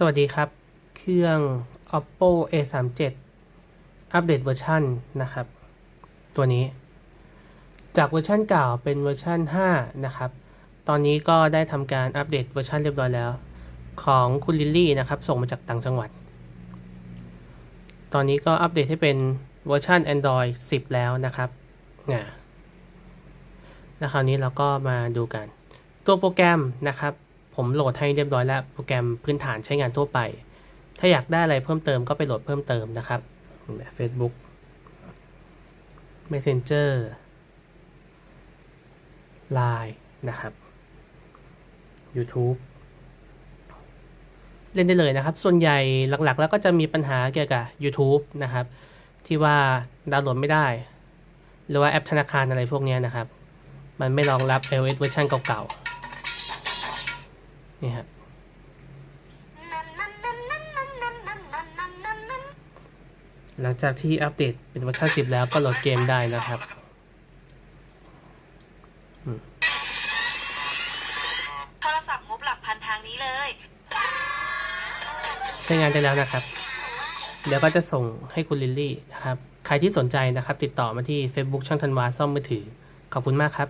สวัสดีครับ เครื่อง oppo a 3 7อัปเดตเวอร์ชันนะครับ ตัวนี้ จากเวอร์ชันเก่าเป็นเวอร์ชัน5 นะครับ ตอนนี้ก็ได้ทำการอัปเดตเวอร์ชันเรียบร้อยแล้ว ของคุณลิลลี่นะครับ ส่งมาจากต่างจังหวัด ตอนนี้ก็อัปเดตให้เป็นเวอร์ชัน Android 10 แล้วนะครับนะแล้วคราวนี้เราก็มาดูกัน ตัวโปรแกรมนะครับ ผมโหลดให้เรียบร้อยแล้วโปรแกรมพื้นฐานใช้งานทั่วไป ถ้าอยากได้อะไรเพิ่มเติมก็ไปโหลดเพิ่มเติมนะครับ Facebook Messenger Line นะครับ YouTube เล่นได้เลยนะครับ ส่วนใหญ่หลักๆ แล้วก็จะมีปัญหาเกี่ยวกับ YouTube นะครับ ที่ว่าดาวน์โหลดไม่ได้ หรือว่าแอปธนาคารอะไรพวกนี้นะครับ มันไม่รองรับ iOS เวอร์ชันเก่าๆ นี่ครับหลังจากที่อัปเดตเป็นเวอร์ชัน10 แล้วก็โหลดเกมได้นะครับโทรศัพท์งบหลักพันทางนี้เลย ใช้งานได้แล้วนะครับ เดี๋ยวก็จะส่งให้คุณลิลลี่นะครับ ใครที่สนใจนะครับ ติดต่อมาที่ Facebook ช่างธันวาซ่อมมือถือ ขอบคุณมากครับ